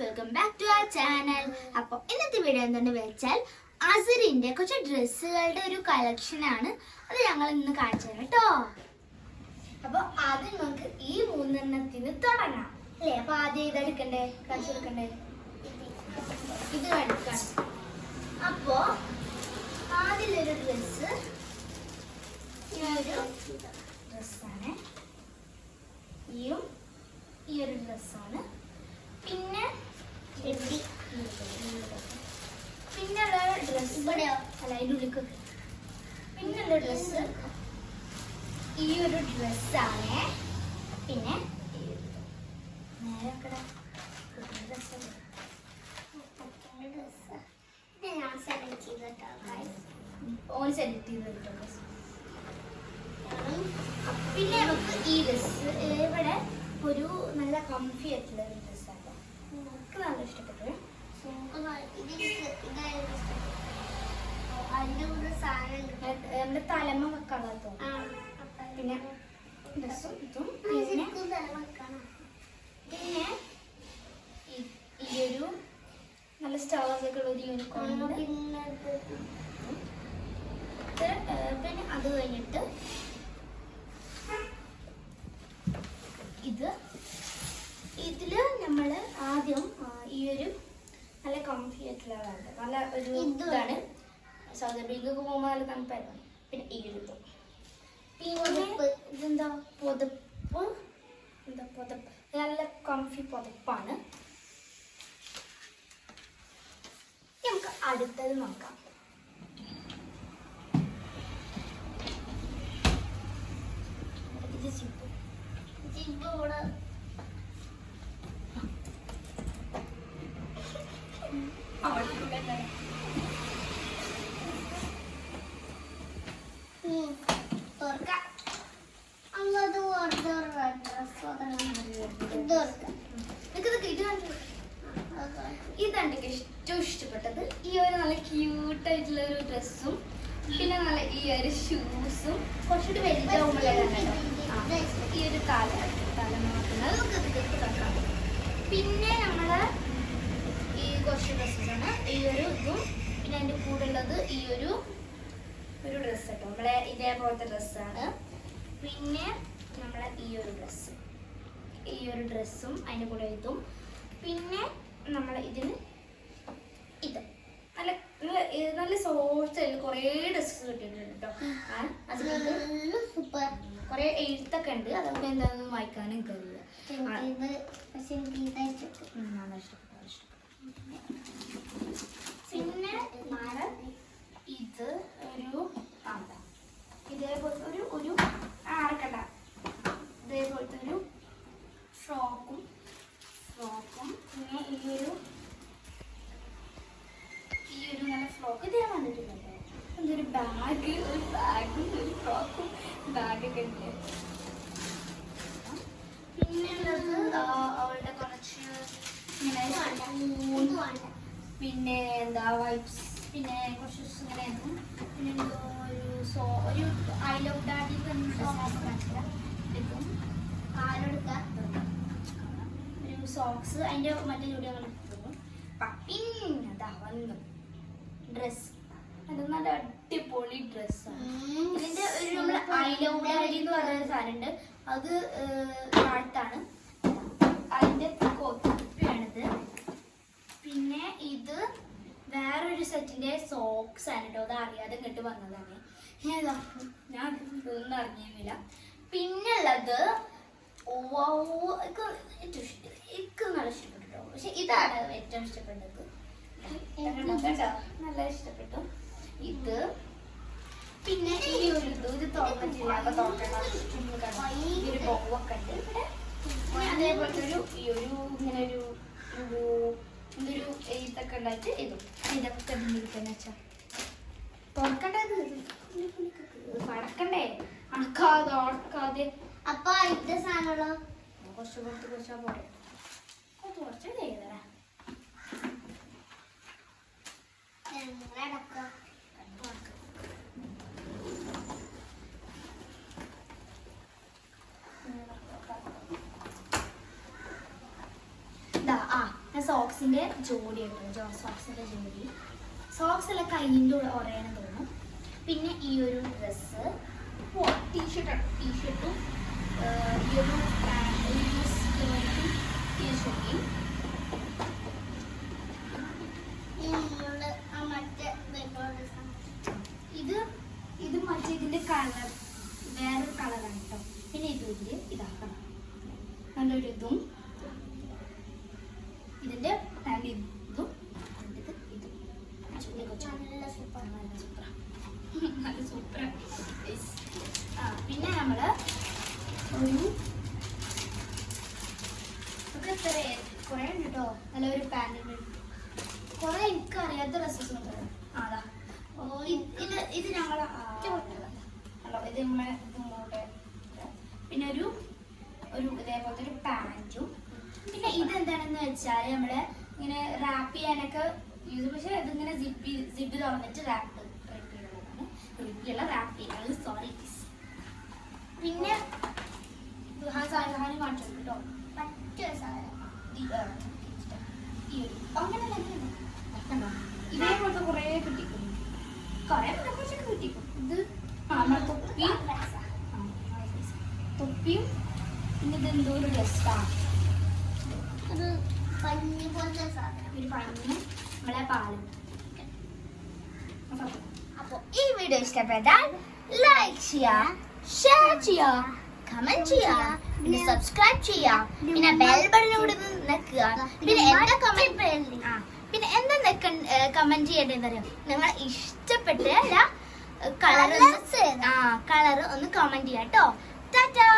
Welcome back to our channel അപ്പോൾ ഇന്നത്തെ video എന്തെന്ന് വെച്ചാൽ അസുറിന്റെ കുറച്ച് ഡ്രസ്സുകളുടെ ഒരു കളക്ഷൻ ആണ്. അത് ഞങ്ങൾ ഇന്ന് കാണിച്ചു തരാം കേട്ടോ. അപ്പോൾ ആദ്യം നമുക്ക് ഈ മൂന്നെണ്ണത്തിന് തുടങ്ങാം. അല്ലേ? അപ്പോൾ ആദ്യം ഇതെടുക്കണ്ടേ കാണിച്ചു കൊടുക്കണ്ടേ? ഇത് എടുക്കണം അപ്പോൾ ആദ്യമൊരു ഡ്രസ്സ് ഈ ഒരു ഡ്രസ്സാണ് ഈയും ഈ ഒരു ഡ്രസ്സാണ് പിന്നെ എടി പിന്നെയുള്ള ഡ്രസ്സ് ഇവിടെയോ അല്ല അതിന്റെ ഉള്ളിൽ പിന്നെയുള്ള ഡ്രസ്സ് ഈ ഒരു ഡ്രസ്സാണ്. പിന്നെ ഓൺ സെലക്ട് പിന്നെ നമുക്ക് ഈ ഡ്രസ് ഇവിടെ ഒരു നല്ല കംഫി ആയിട്ടുള്ള ഒരു ഡ്രസ്സാണ് നമുക്ക് നല്ല ഇഷ്ടപ്പെട്ടു നമ്മുടെ തലമ വെക്കാത്തോ പിന്നെ ഡ്രസ്സും ഇതും പിന്നെ പിന്നെ ഈ- ഒരു നല്ല സ്റ്റാർസ് ഒക്കെ ഉള്ള ഒരു യൂണിക്കോൺ പിന്നെ അത് കഴിഞ്ഞിട്ട് ഇത്. ഇതിൽ നമ്മൾ ആദ്യം ഈ ഒരു നല്ല കംഫി ആയിട്ടുള്ളതാണ് നല്ല ഒരു ഇതാണ്. സൗദി അറേബ്യക്ക് പോകുമ്പോൾ നല്ല തണുപ്പായിരുന്നു. പിന്നെ ഈ ഒരു പുതപ്പ്. ഇതെന്താ? പുതപ്പ്. എന്താ പുതപ്പ്? നല്ല കംഫി പുതപ്പാണ്. നമുക്ക് അടുത്തത് നോക്കാം. ഇത് സിപ്പ് നിനക്കിതൊക്കെ ഇത് കണ്ടു ഇതാണ് എനിക്ക് ഏറ്റവും ഇഷ്ടപ്പെട്ടത്. ഈ ഒരു നല്ല ക്യൂട്ട് ആയിട്ടുള്ള ഒരു ഡ്രസ്സും പിന്നെ നല്ല ഈ ഒരു ഷൂസും കുറച്ചുകൂടി വലുതാവുമ്പോഴാണ് ഈ ഒരു തല തല നോക്കുന്നത് പിന്നെ നമ്മൾ ഈ കുറച്ച് ഡ്രസ്സസ് ആണ്. ഈ ഒരു ഇതും പിന്നെ അതിന്റെ കൂടെ ഉള്ളത് ഈ ഒരു ഒരു ഡ്രസ്സ് കേട്ടോ. നമ്മളെ ഇതേപോലത്തെ ഡ്രസ്സാണ് പിന്നെ നമ്മളെ ഈ ഒരു ഡ്രസ്സ് ഈ ഒരു ഡ്രസ്സും അതിന്റെ കൂടെ ഇതും. പിന്നെ നമ്മൾ ഇതിന് ഇത്. നല്ല നല്ല സോഫ്റ്റ് ആയിട്ട് കുറേ ഡ്രസ്സ് കിട്ടിയിട്ടുണ്ട് കേട്ടോ അത് സൂപ്പർ കുറേ എഴുത്തൊക്കെ ഉണ്ട്. അതൊക്കെ എന്താണെന്ന് വായിക്കാനും കഴിയില്ല. പക്ഷെ എനിക്ക് ഇഷ്ടപ്പെട്ടു പിന്നെ നാളെ ഇത് ഒരു താണ്ട ഇതേപോലത്തെ ഒരു ഒരു ആർക്കണ്ട ഇതേപോലത്തെ ഒരു ഫ്രോക്കും ഫ്രോക്കും പിന്നെ ഈ ഒരു ഈ ഒരു നല്ല ഫ്രോക്ക് ഇത് ഞാൻ കണ്ടിട്ടുണ്ടോ എന്തൊരു പിന്നെ എന്താ വൈപ്സ് പിന്നെ കുറച്ച് ഇങ്ങനെ പിന്നെ എന്തോ ഒരു സോ ഒരു ഐ ലവ് ഡാഡി എടുക്കും. കാലെടുക്ക ഒരു സോക്സ് അതിന്റെ മറ്റേ ജോലികൾ എടുത്തു. എടുത്തിരുന്നു അതാ വന്നു. ഡ്രസ് അത് നല്ല അടിപൊളി ഡ്രസ്സാണ്. ഇതിന്റെ ഒരു നമ്മൾ ഐ ലവ് ഡാഡി എന്ന് പറയുന്ന സാധനമുണ്ട്. അത് താഴത്താണ് അതിന്റെ കൊത്തിപ്പിയാണിത് പിന്നെ ഇത് വേറൊരു സെറ്റിന്റെ സോക്സ് ആണ് കേട്ടോ അത് അറിയാതെ കേട്ട് വന്നതാണ്. ഞാൻ ഇതൊന്നും അറിഞ്ഞില്ല പിന്നെ ഉള്ളത് എനിക്ക് നല്ല ഇഷ്ടപ്പെട്ടു കേട്ടോ പക്ഷെ ഇതാണ് ഏറ്റവും ഇഷ്ടപ്പെട്ടത്. നല്ല ഇഷ്ടപ്പെട്ടു. ഇത് ഇത് തുറന്നിട്ടില്ല അപ്പൊ തുറക്കണം ഈ ഒരു ഉണ്ട്. ഇവിടെ അതേപോലത്തെ ഒരു ഈ ഒരു ഇങ്ങനെ ഒരു ഇതൊക്കെ ഉണ്ടായിട്ട് ഇതും. ഇതൊക്കെ ഇതിലിരിക്കുന്ന വെച്ചാ. തുറക്കണ്ടത് പടക്കണ്ടേ അണക്കാതെ അടക്കാതെ അപ്പൊ ഇത് സാധനമുള്ളോ കുറച്ച് കുറച്ച് കുറച്ചാ പോരെ. കുറച്ച് ചെയ്തരാ. ഞങ്ങളടക്കം സോക്സിന്റെ ജോഡി കേട്ടോ സോക്സിന്റെ ജോഡി. സോക്സ് എല്ലാം കയ്യിന്റെ കൂടെ ഉറയണം തോന്നും. പിന്നെ ഈ ഒരു ഡ്രസ്സ് ടീഷർട്ടാണ് ടീഷർട്ടും ഈ ഒരു. ഇത് ഇത് മറ്റേ കളർ വേറൊരു കളറാണ് കേട്ടോ പിന്നെ ഇതിന്റെ ഇതാക്കണം നല്ലൊരു ഇതും ഇതിന്റെ പാന്റ് ഇതും ഇത് ഇതും ചുള്ളി കൊച്ചു നല്ല സൂപ്പർ നല്ല സൂപ്പറാ. നല്ല സൂപ്പറാ. Yes. ആ, നമ്മൾ ഒരു ഒക്കെ എത്ര കുറെ ഉണ്ട് കേട്ടോ നല്ല ഒരു പാന്റ് കുറെ എനിക്ക് അറിയാത്ത ഡ്രസ്സസ് ഉണ്ട്. ആടാ അതാ ഇത് ഇത് ഞങ്ങൾ ഞങ്ങളെ ആ, ഇത് നമ്മളെ ഇങ്ങോട്ട് പിന്നെ ഒരു ഒരു ഇതേപോലത്തെ ഒരു പാന്റും. പിന്നെ ഇതെന്താണെന്ന് വെച്ചാൽ നമ്മൾ ഇങ്ങനെ റാപ്പ് ചെയ്യാനൊക്കെ യൂസ് പക്ഷേ ഇതിങ്ങനെ സിപ്പ് സിപ്പ് തുറന്നിട്ട് റാപ്പ് ചെയ്യുന്നതാണ് റിപ്പ് പിന്നെ സാധനം കാണിച്ചു കേട്ടോ പറ്റിയ സാധനം. അങ്ങനെ തന്നെ ഇതേപോലത്തെ കുറേ കിട്ടിക്കും. കുറേ കുറച്ചൊക്കെ കിട്ടിക്കും. ഇത് നമ്മുടെ തൊപ്പി. തൊപ്പിയും പിന്നെ ഇത് എന്തോ ഒരു ഡ്രസ്സാണ് ഒരു പഞ്ഞി പോലത്തെ സാധനം. ഒരു പഞ്ഞി നമ്മളെ പാലും. അപ്പൊ ഈ വീഡിയോ ഇഷ്ടപ്പെട്ടാൽ ലൈക്ക് ചെയ്യാം. ഷെയർ ചെയ്യുക കമന്റ് ചെയ്യുക പിന്നെ സബ്സ്ക്രൈബ് ചെയ്യുക പിന്നെ ബെൽ ബട്ടൺ കൂടി നിൽക്കുക. പിന്നെ എന്താ കമന്റ് പിന്നെ എന്താ കമന്റ് ചെയ്യേണ്ടതെന്ന് അറിയാം? നിങ്ങൾ ഇഷ്ടപ്പെട്ട കളർ ആ കളർ ഒന്ന് കമന്റ് ചെയ്യാം കേട്ടോ ടാറ്റാ